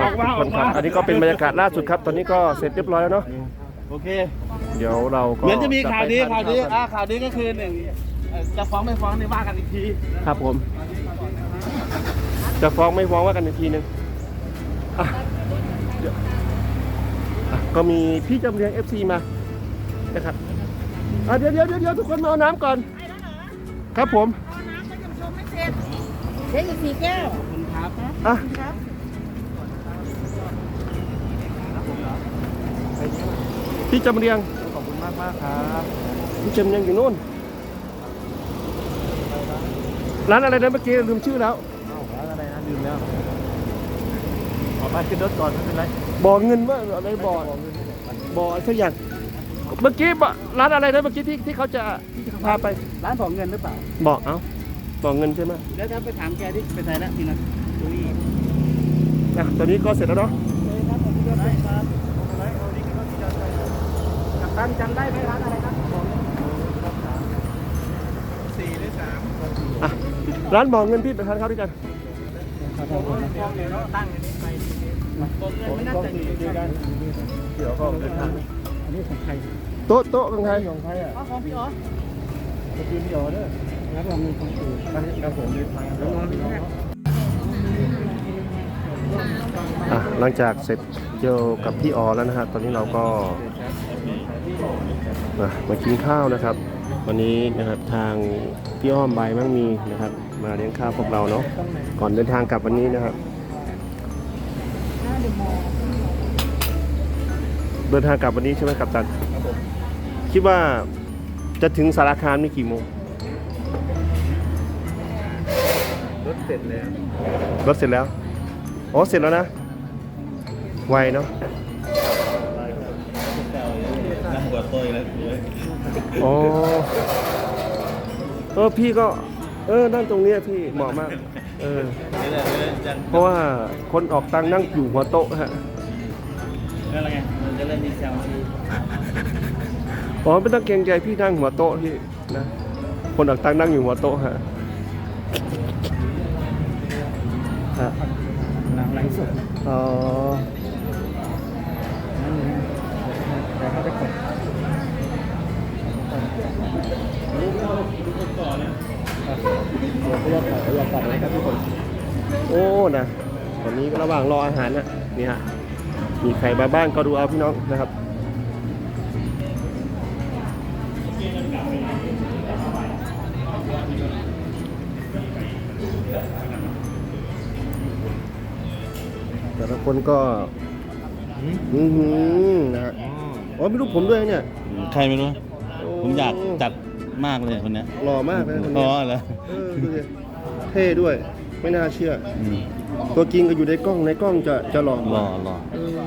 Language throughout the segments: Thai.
ออกมาออกมาอันนี้ก็เป็นบรรยากาศล่าสุดครับ ตอนนี้ก็เสร็จเรียบร้อยแล้วเนาะโอเค เดี๋ยวเราก็เหมือนจะมีข่าวดีไปทข่าวดีกันอ่าข่าวดีก็คือหนึ่งเอ่อจะฟ้องไม่ฟ้องนี่ว่ากันอีกทีครับผม จะฟ้องไม่ฟ้องว่ากันอีกทีนึงอะเดี๋ยวอะก็มีพี่จำเรียง FC มานะครับอะเดี๋ยวเดี๋ยวเดี๋ยวเดี๋ยวทุกคนมาเอาน้ำก่อน ครับผมน้ำก็ยังชมไม่เสร็จเด็กอีกสี่แก้วขอบคุณครับ อะ ครับ พี่จำเรียง ขอบคุณมากมากครับพี่จำเรียงอยู่นู่น ร้านอะไรนะเมื่อกี้ลืมชื่อแล้วเอ้าร้านอะไรนะลืมแล้วขอไปขึ้นรถก่อนไม่เป็นไรบ่อเงินว่าอะไรบ่อบ่ออะไรสักอย่างเมื่อกี้บ่ร้านอะไรนะเมื่อกี้ที่ที่เขาจะที่เขาพาไปร้านของเงินหรือเปล่าบอกเอ้าบ่อเงินใช่ไหมเดี๋ยวจะไปถามแกที่ไปไหนแล้วทีนะดูอีกนะตอนนี้ก็เสร็จแล้วเนาะได้ครับอะไรเอาดีกันที่จะใช้ กับตันจำได้ไหมร้านอะไรครับของสี่หรือสามอะร้านบ่อเงินพี่ไปทานข้าวด้วยกันเขาทำคนละเดี๋ยวเราตั้งอันนี้ไปตัวเงินไม่น่าจะอยู่กันเดี๋ยวก็ไปทานอันนี้ของใครโต๊ะโต๊ะของใครของใครอะของพี่อ๋อของพี่อ๋อเด้อรับรองเงินของปู่ครับผมมีทางแล้วนอนอยู่อะหลังจากเสร็จ เจอกับพี่ออแล้วนะฮะตอนนี้เราก็มามากินข้าวนะครับ วันนี้นะครับทางพี่อ้อมใบมั่งมีนะครับ มาเลี้ยงข้าวพวกเราเนาะก่อนเดินทางกลับวันนี้นะครับเดินทางกลับวันนี้ใช่ไหมกัปตันคิดว่าจะถึงสารคามนี่กี่โมงรถเสร็จแล้วรถเสร็จแล้วอ๋อเสร็จแล้วนะ ไวเนาะนั่งกว่าตัวแล้วอ๋อเออพี่ก็ เออนั่งตรงเนี้ยพี่เหมาะมาก เออนี่แหละจันเพราะว่าคนออกตังค์นั่งอยู่หัวโต๊ะฮะนั่นแหละไงมันจะเล่นมีแซวทีอ๋อไม่ต้องเกรงใจพี่นั่งหัวโต๊ะพี่นะคนออกตังค์นั่งอยู่หัวโต๊ะฮะฮะหลัง ไลฟ์สดอ๋อแต่เขาจะกดบรรยากาศบรรยากาศนะครับทุกคน โอ้นะตอนนี้ระหว่างรออาหารนะนี่ฮะ มีใครมาบ้างก็ดูเอาพี่น้องนะครับ แต่ละคนก็อือหือนะฮะอ๋อมีรูปผมด้วยเนี่ยใครไม่รู้โอ้ผมอยากจัดมากเลยคนเนี้ยหล่อมากเลยคนอ๋นี้อเหรอเออดูดิเท่ด้วย ไม่น่าเชื่อมตัวจริงก็อยู่ในกล้องในกล้องจะจะหล่อหล่อหล่อเออ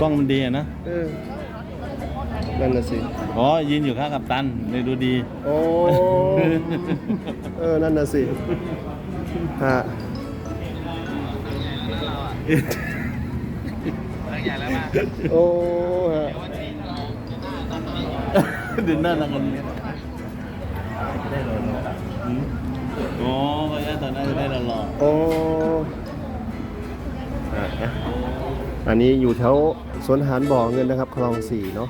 กล้องมันดีอะนะเออนั่นน่ะสิอ๋อยืนอยู่ข้างกับตันเลยดูดี โอ้ เออ นั่นน่ะสิฮะ โอ้ฮะดูหน้าทางกันนี้ได้หล่ออืมอ๋อก็ย่าตอนนั้นจะได้หล่อโอ้อะอะอันนี้อยู่แถวสวนอาหารบ่อเงินนะครับ คลองสี่เนาะ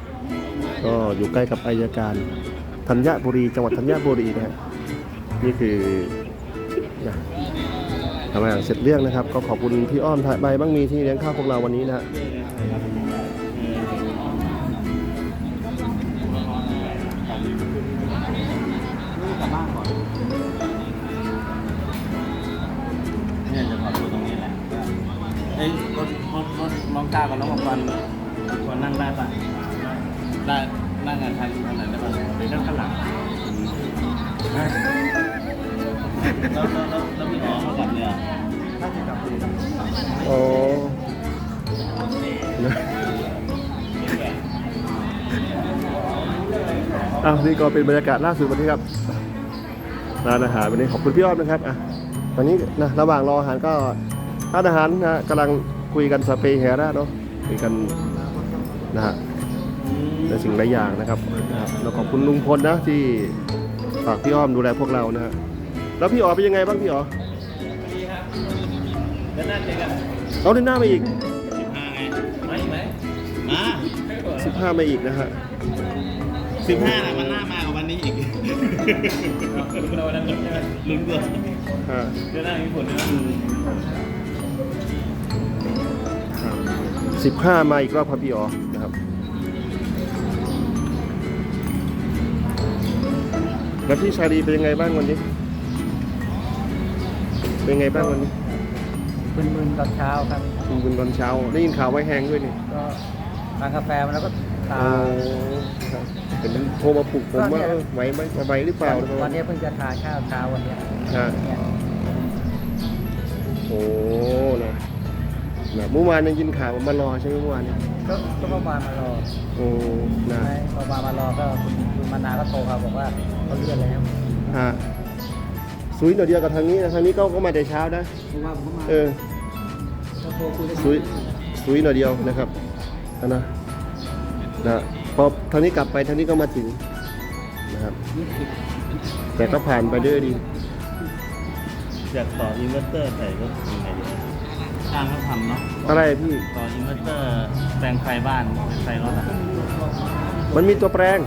ก็อยู่ใกล้กับอายการธัญบุรีจังหวัดธัญบุรีนะฮะนี่คือ ทำงานเสร็จเรื่องนะครับ ก็ขอบคุณพี่อ้อมถ่ายใบบ้างมีที่เลี้ยงข้าวพวกเราวันนี้นะฮะเนี่ยจะขอดูตรงนี้แหละเอ้ยรถรถรถน้องก้าวกับน้องมังกรควรนั่งได้ป่ะได้นั่งงานทันขนาดได้ป่ะไปนั่งข้างหลัง แล้วแล้วแล้วแล้วพี่อ๋อเขากลับเนี่ยน่าจะกลับเลยโอ้อ้าวนี่ก็เป็นบรรยากาศล่าสุดวันนี้ครับร้านอาหารวันนี้ขอบคุณพี่อ้อมนะครับอะตอนนี้นะระหว่างรออาหารก็ร้านอาหารนะกำลังคุยกันสเปรย์แฮร่าเนาะคุยกันนะฮะในสิ่งหลายอย่างนะครับนะครับเราขอบคุณลุงพลนะที่ฝากพี่อ้อมดูแลพวกเรานะฮะ แล้วพี่อ๋อเป็นยังไงบ้างพี่อ๋อดีครับแล้วน่าเจอกันเอาเดินหน้ามาอีก สิบห้าไงไม่ไหมมา15 มาอีกนะฮะ สิบห้าน่ะมันหน้ามากกว่าวันนี้อีกลุ้นเอาวันนั้นลุ้นใช่ไหมลุ้นเกินฮะเดือนหน้ามีผลนะสิบห้ามาอีกรอบครับพี่อ๋อนะครับ แล้วพี่ชาลีเป็นยังไงบ้างวันนี้ เป็นไงบ้างวันนี้มึนๆตอนเช้าครับ คุณบุญตอนเช้า ได้ยินข่าวไว้แห้งด้วยนี่ก็ทานกาแฟมาแล้วก็ตาโอ้ครับเห็นมันโทรมาปลุกผมว่าเออไหวไหมไหวหรือเปล่าวันนี้เพิ่งจะทานข้าวเช้าวันเนี้ยฮะเนี่ยโอ้นะนะเมื่อวานยังยินข่าวว่ามารอใช่ไหมเมื่อวานนี้ก็ก็เมื่อวานมารอโอ้นะใช่เมื่อวานมารอก็คุณคุณมานาก็โทรมาบอกว่าเขาเลื่อนแล้วฮะ ซุยหน่อยเดียวกับทางนี้นะทางนี้ก็ก็มาแต่เช้านะเพราะว่าผมก็มาเออก็โทรคุยได้ซุยซุยหน่อยเดียวนะครับนะนะนะพอทางนี้กลับไปทางนี้ก็มาถึงนะครับ ยี่สิบแต่ก็ผ่านไปด้วยดีอยากต่ออินเวอร์เตอร์ใส่ก็ยังไงดีช่างเขาทำเนาะอะไรพี่ต่ออินเวอร์เตอร์แปลงไฟบ้านเป็นไฟรถอะมันมีตัวแปลง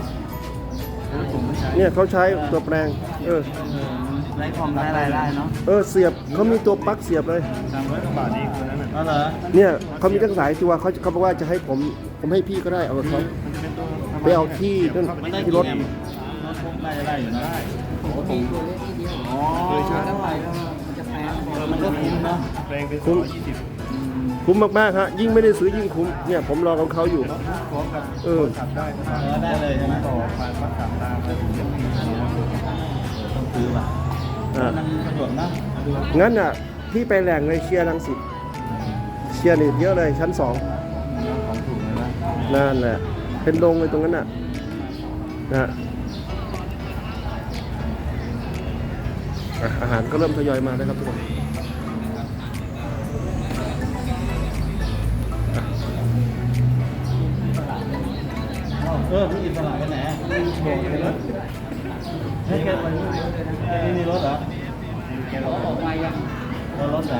เนี่ยเขาใช้ตัวแปลงเออ เออมัน ไร้ความไร้รายได้เนาะเออเสียบเขามีตัวปลั๊กเสียบเลย สามร้อยกว่าบาทเองคนนั้นอ๋อเหรอเนี่ยเขามีตั้งสายตัวเขาเขาบอกว่าจะให้ผมผมให้พี่ก็ได้เอากับเขาไปเอาที่นั่นมันได้ที่กี่รถแอมป์รถพวกน่าจะได้อยู่นะปกติตัวเล็กนิดเดียวอ๋อเท่าไหร่ก็มันจะแพงเออมันก็คุ้มเนาะคุ้มคุ้มมากๆฮะยิ่งไม่ได้ซื้อยิ่งคุ้มเนี่ยผมรอกับเขาอยู่เออเออได้เลยใช่ไหมต่อไฟฟ้าสามตามต้องซื้อว่ะ อะมันสะดวกนะสะดวกงั้นอะพี่ไปแหล่งเลยเชียร์รังสิตเชียร์นี่เยอะเลยชั้นสองของถูกเลยนะนั่นแหละเป็นโรงเลยตรงนั้นน่ะนะฮะอะอาหารก็เริ่มทยอยมาแล้วครับทุกคนเออพี่อิสระไปไหนอะโบกไปรถเฮ้ยแกไปนี่มีรถเหรอเขาออกมายังรารถไหน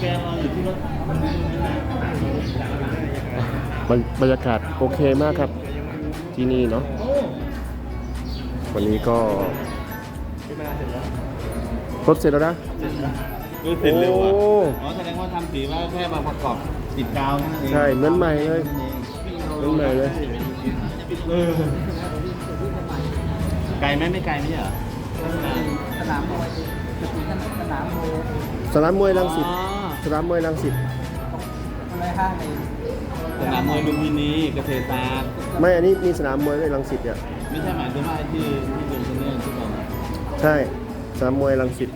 แกรออยู่ที่รถบรรยากาศโอเคมากครับ ที่นี่เนาะวันนี้ก็รถเสร็จแล้วนะเออสร็จเร็วอะโอ้อ๋อแสดงว่าทำสีว่าแค่มาประกอบติดกาวนั่นเองใช่เหมือนใหม่เลย เหมือนใหม่เลยเออไกลไหมไม่ไกลไม่ใช่เหรอสนามมวยสนามมวยสนามมวยรังสิตอ๋อสนามมวยรังสิตอะไรห้างในสนามมวยลุมพินีเกษตรศาสตร์ไม่อันนี้มีสนามมวยด้วยรังสิตเนี่ยไม่ใช่หมายถึงว่าไอ้ที่ที่เป็นเรื่องที่บอกใช่สนามมวยรังสิต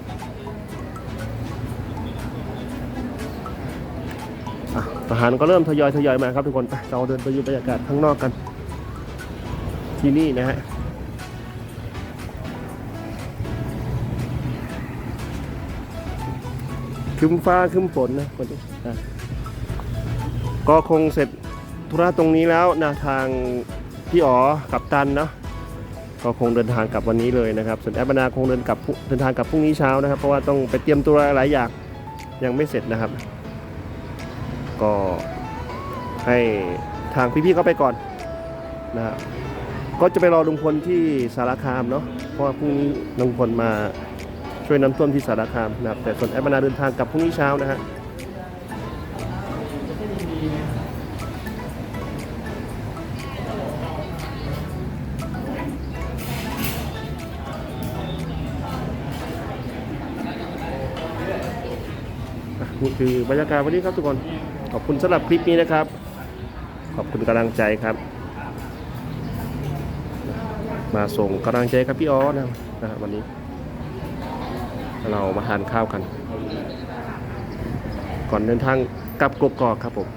อะทหารก็เริ่มทยอยทยอยมาครับทุกคนไปเราเดินไปดูบรรยากาศข้างนอกกัน ที่นี่นะฮะคึมฟ้าคึมฝนนะคนนี้ก็คงเสร็จธุระตรงนี้แล้วนะทางพี่อ๋อกับตันเนาะก็คงเดินทางกลับวันนี้เลยนะครับ ส่วนแอปนาคงเดินกลับเดินทางกลับพรุ่งนี้เช้านะครับ เพราะว่าต้องไปเตรียมตัวหลายอย่างยังไม่เสร็จนะครับ ก็ให้ทางพี่ๆเขาไปก่อนนะครับก็จะไปรอลุงพลที่สารคามเนาะเพราะว่าพรุ่งนี้ลุงพลมาช่วยน้ำท่วมที่สารคามนะครับแต่ส่วนแอปนาเดินทางกลับพรุ่งนี้เช้านะฮะอะนี่คือบรรยากาศวันนี้ครับทุกคน ขอบคุณสำหรับคลิปนี้นะครับ ขอบคุณกำลังใจครับ มาส่งกำลังใจครับพี่ออสนะนะวันนี้ เรามาทานข้าวกัน ก่อนเดินทางกลับกกอกครับผม